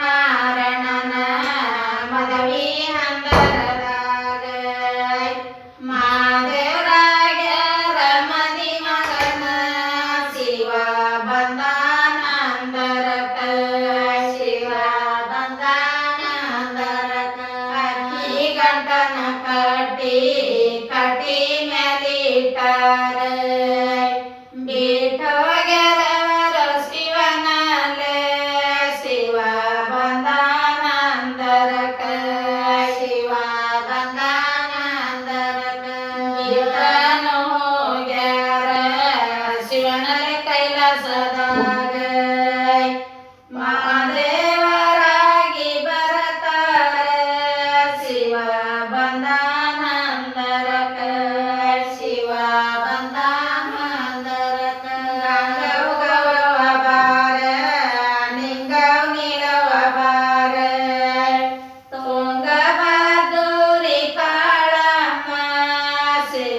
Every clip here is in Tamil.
ನಾರಾಯಣನ ಮದವಿ ಹಂದರಾಗ ಮಾ Deus.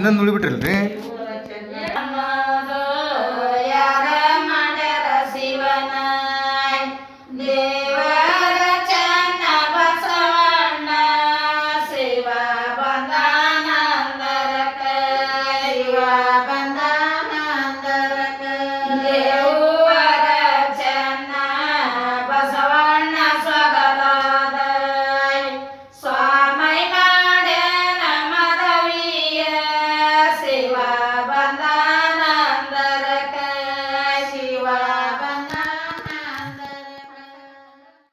ಇನ್ನೊಂದು ಉಳಿಬಿಟ್ರಲ್ರಿ